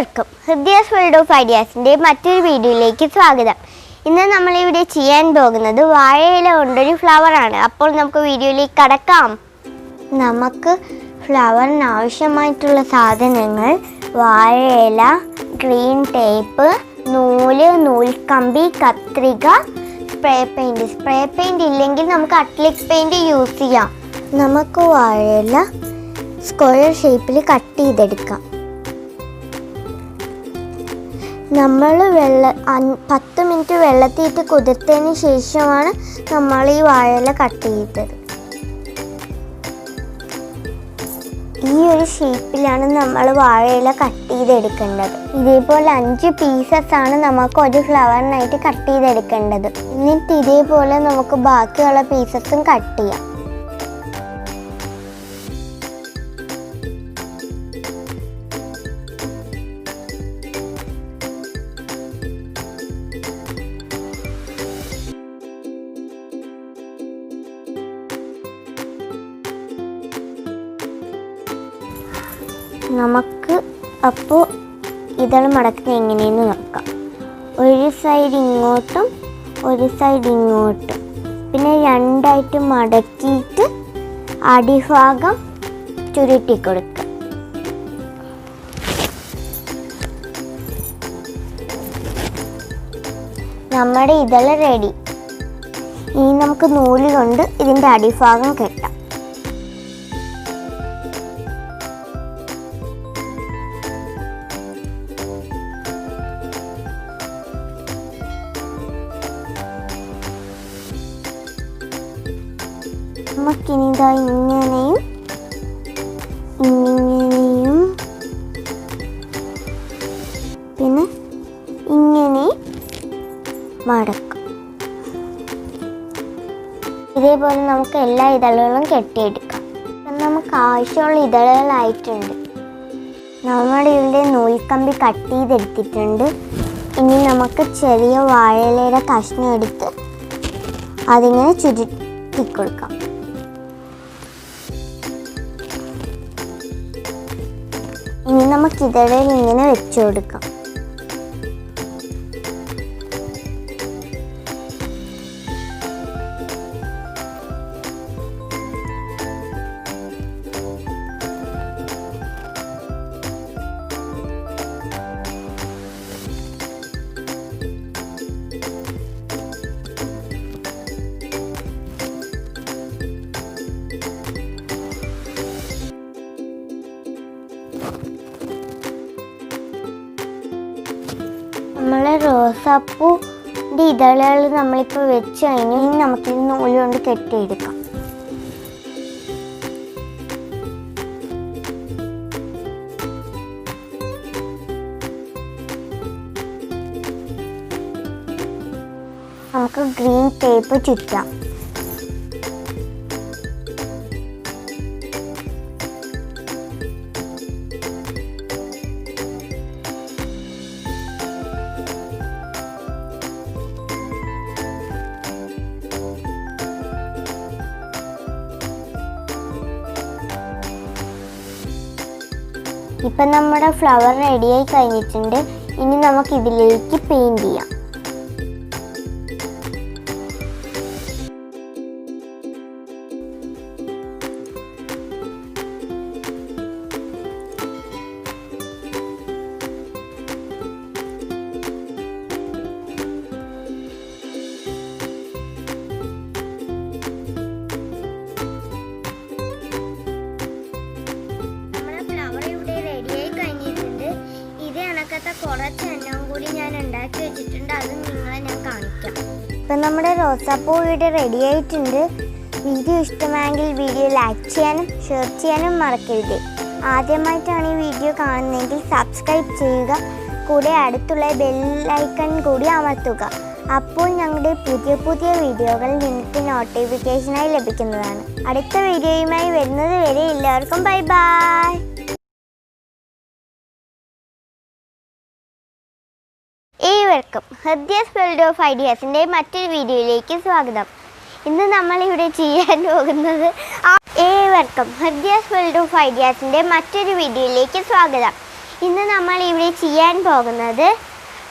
ഏവർക്കും ഹൃദയസ് world of ഐഡിയാസിന്റെ മറ്റൊരു വീഡിയോയിലേക്ക് സ്വാഗതം. ഇന്ന് നമ്മളിവിടെ ചെയ്യാൻ പോകുന്നത് വാഴയില കൊണ്ടൊരു ഫ്ലവറാണ് അപ്പോൾ നമുക്ക് വീഡിയോയിലേക്ക് കടക്കാം. നമുക്ക് ഫ്ലവറിന് ആവശ്യമായിട്ടുള്ള സാധനങ്ങൾ വാഴയില ഗ്രീൻ ടേപ്പ് നൂൽ നൂൽക്കമ്പി കത്രിക സ്പ്രേ പെയിന്റ് സ്പ്രേ പെയിന്റ് ഇല്ലെങ്കിൽ നമുക്ക് അക്ലിക് പെയിന്റ് യൂസ് ചെയ്യാം. നമുക്ക് വാഴയില സ്ക്വയർ ഷേപ്പിൽ കട്ട് ചെയ്തെടുക്കാം. നമ്മൾ വെള്ള പത്ത് മിനിറ്റ് വെള്ളത്തിയിട്ട് കുതിർത്തതിന് ശേഷമാണ് നമ്മൾ ഈ വാഴയില കട്ട് ചെയ്തത്. ഈ ഒരു ഷേപ്പിലാണ് നമ്മൾ വാഴയില കട്ട് ചെയ്തെടുക്കേണ്ടത്. ഇതേപോലെ അഞ്ച് പീസസ് ആണ് നമുക്ക് ഒരു ഫ്ലവറിനായിട്ട് കട്ട് ചെയ്തെടുക്കേണ്ടത്. എന്നിട്ട് ഇതേപോലെ നമുക്ക് ബാക്കിയുള്ള പീസസും കട്ട് ചെയ്യാം. നമുക്ക് അപ്പോൾ ഇതൾ മടക്കുന്നത് എങ്ങനെയെന്ന് നോക്കാം. ഒരു സൈഡ് ഇങ്ങോട്ടും ഒരു സൈഡ് ഇങ്ങോട്ടും. പിന്നെ രണ്ടായിട്ട് മടക്കിയിട്ട് അടിഭാഗം ചുരുട്ടി കൊടുക്കുക നമ്മുടെ ഇതള റെഡി ഇനി നമുക്ക് നൂൽ കൊണ്ട് ഇതിന്റെ അടിഭാഗം കെട്ടാം. നമുക്കിനി ഇതാ ഇങ്ങനെയും ഇങ്ങനെയും പിന്നെ ഇങ്ങനെ മടക്കും. ഇതേപോലെ നമുക്ക് എല്ലാ ഇതളുകളും കെട്ടിയെടുക്കാം. നമുക്ക് ആവശ്യമുള്ള ഇതളുകളായിട്ടുണ്ട്. നമ്മുടെ ഇവിടെ നൂൽക്കമ്പി കട്ട് ചെയ്തെടുത്തിട്ടുണ്ട്. ഇനി നമുക്ക് ചെറിയ വാഴയിലയുടെ കഷ്ണം എടുത്ത് അതിങ്ങനെ ചുരുട്ടി കൊടുക്കാം. ഇനി നമുക്ക് ഇങ്ങനെ വെച്ചു കൊടുക്കാം. നമ്മളെ റോസാപ്പൂ ഇതളുകൾ നമ്മളിപ്പോൾ വെച്ച് കഴിഞ്ഞു. ഇനി നമുക്കിത് നൂൽ കൊണ്ട് കെട്ടിയെടുക്കാം നമുക്ക് ഗ്രീൻ ടേപ്പ് ചുറ്റാം. ഇപ്പം നമ്മുടെ ഫ്ലവർ റെഡിയായി കഴിഞ്ഞിട്ടുണ്ട്. ഇനി നമുക്ക് ഇതിലേക്ക് പെയിന്റ് ചെയ്യാം. ഇത് കണക്കത്തെ കുറച്ച് എണ്ണം കൂടി ഞാൻ ഉണ്ടാക്കി വെച്ചിട്ടുണ്ട്. അത് നിങ്ങളെ ഞാൻ കാണിക്കാം. ഇപ്പം നമ്മുടെ റോസാപ്പൂ വീട് റെഡി ആയിട്ടുണ്ട്. വീഡിയോ ഇഷ്ടമായെങ്കിൽ വീഡിയോ ലൈക്ക് ചെയ്യാനും ഷെയർ ചെയ്യാനും മറക്കരുത്. ആദ്യമായിട്ടാണ് ഈ വീഡിയോ കാണുന്നതെങ്കിൽ സബ്സ്ക്രൈബ് ചെയ്യുക. കൂടെ അടുത്തുള്ള ബെല്ലൈക്കൺ കൂടി അമർത്തുക. അപ്പോൾ ഞങ്ങളുടെ പുതിയ പുതിയ വീഡിയോകൾ നിങ്ങൾക്ക് നോട്ടിഫിക്കേഷനായി ലഭിക്കുന്നതാണ്. അടുത്ത വീഡിയോയുമായി വരുന്നത് വരെ എല്ലാവർക്കും bye bye welcome Hridaya spelled of ഐഡിയാസിന്റെ മറ്റൊരു വീഡിയോയിലേക്ക് സ്വാഗതം. ഇന്ന് നമ്മളിവിടെ ചെയ്യാൻ പോകുന്നത് ഏവർക്കും ഹൃദയ സ്പെൽഡ് ഓഫ് ഐഡിയാസിന്റെ മറ്റൊരു വീഡിയോയിലേക്ക് സ്വാഗതം. ഇന്ന് നമ്മളിവിടെ ചെയ്യാൻ പോകുന്നത്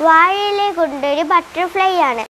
വാഴയിലെ കൊണ്ടൊരു ബട്ടർഫ്ലൈ ആണ്.